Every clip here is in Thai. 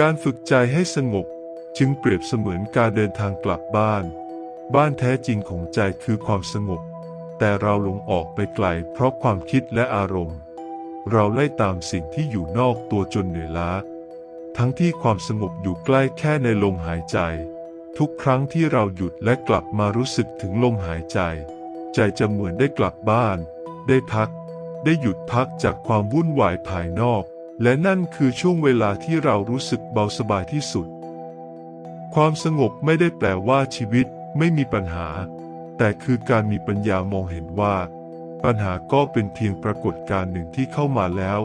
การฝึกใจให้สงบจึงเปรียบเสมือนการเดินทางกลับบ้าน บ้านแท้จริงของใจคือความสงบ แต่เราหลงออกไปไกลเพราะความคิดและอารมณ์ เราไล่ตามสิ่งที่อยู่นอกตัวจนเหนื่อยล้า ทั้งที่ความสงบอยู่ใกล้แค่ในลมหายใจ ทุกครั้งที่เราหยุดและกลับมารู้สึกถึงลมหายใจ ใจจะเหมือนได้กลับบ้าน ได้พัก ได้หยุดพักจากความวุ่นวายภายนอก และนั่นคือช่วงเวลาที่เรารู้สึกเบาสบายที่สุด ความสงบไม่ได้แปลว่าชีวิตไม่มีปัญหา แต่คือการมีปัญญามองเห็นว่า ปัญหาก็เป็นเพียงปรากฏการณ์หนึ่งที่เข้ามาแล้ว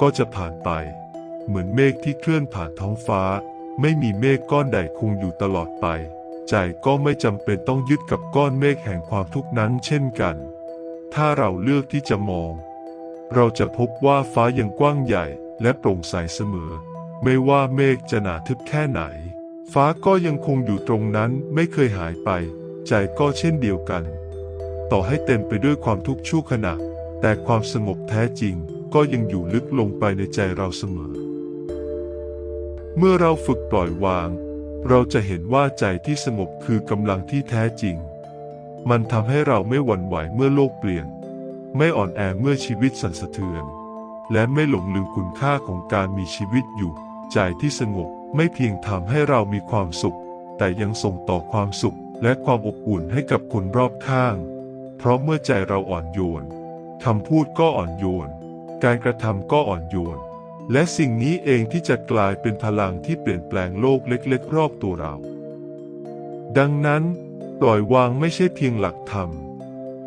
ก็จะผ่านไป เหมือนเมฆที่เคลื่อนผ่านท้องฟ้า ไม่มีเมฆก้อนใดคงอยู่ตลอดไป ใจก็ไม่จำเป็นต้องยึดกับก้อนเมฆแห่งความทุกข์นั้นเช่นกัน ถ้าเราเลือกที่จะมอง เราจะพบว่าฟ้ายังกว้างใหญ่และโปร่งใสเสมอ ไม่ว่าเมฆจะหนาทึบแค่ไหน ฟ้าก็ยังคงอยู่ตรงนั้นไม่เคยหายไป ใจก็เช่นเดียวกัน ต่อให้เต็มไปด้วยความทุกข์ชั่วขณะ แต่ความสงบแท้จริงก็ยังอยู่ลึกลงไปในใจเราเสมอ เมื่อเราฝึกปล่อยวาง เราจะเห็นว่าใจที่สงบคือกำลังที่แท้จริง มันทำให้เราไม่หวั่นไหวเมื่อโลกเปลี่ยน ไม่อ่อนแอเมื่อชีวิตสั่นสะเทือน และไม่หลงลืมคุณค่าของการมีชีวิตอยู่ ใจที่สงบไม่เพียงทำให้เรามีความสุข แต่ยังส่งต่อความสุขและความอบอุ่นให้กับคนรอบข้าง เพราะเมื่อใจเราอ่อนโยนคำพูดก็อ่อนโยน การกระทำก็อ่อนโยน และสิ่งนี้เองที่จะกลายเป็นพลังที่เปลี่ยนแปลงโลกเล็ก ๆ รอบตัวเรา ดังนั้น ปล่อยวางไม่ใช่เพียงหลักธรรม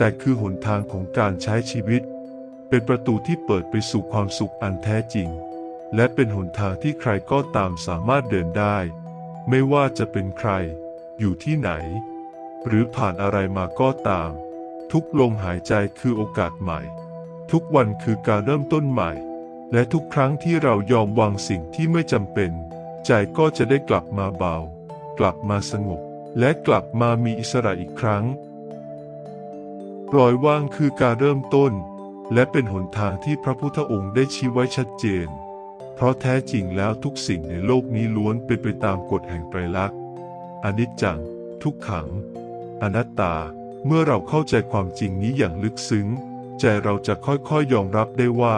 แต่คือหนทางของการใช้ชีวิต เป็นประตูที่เปิดไปสู่ความสุขอันแท้จริง และเป็นหนทางที่ใครก็ตามสามารถเดินได้ ไม่ว่าจะเป็นใคร อยู่ที่ไหน หรือผ่านอะไรมาก็ตาม ทุกลมหายใจคือโอกาสใหม่ ทุกวันคือการเริ่มต้นใหม่ และทุกครั้งที่เรายอมวางสิ่งที่ไม่จำเป็น ใจก็จะได้กลับมาเบา กลับมาสงบ และกลับมามีอิสระอีกครั้ง ปล่อยวางคือการเริ่มต้น และเป็นหนทางที่พระพุทธองค์ได้ชี้ไว้ชัดเจน เพราะแท้จริงแล้วทุกสิ่งในโลกนี้ล้วนเป็นไปตามกฎแห่งไตรลักษณ์อนิจจัง ทุกขัง อนัตตา เมื่อเราเข้าใจความจริงนี้อย่างลึกซึ้ง ใจเราจะค่อยๆยอมรับได้ว่า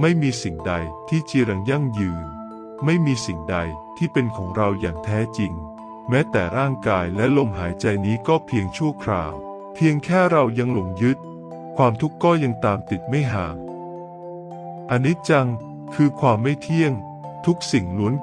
ไม่มีสิ่งใดที่จีรังยั่งยืน ไม่มีสิ่งใดที่เป็นของเราอย่างแท้จริง แม้แต่ร่างกายและลมหายใจนี้ก็เพียงชั่วคราว พียงแค่เรายังหลงยึด ความทุกข์ก็ยังตามติดไม่ห่างอนิจจังคือความไม่เที่ยง ทุกสิ่งล้วน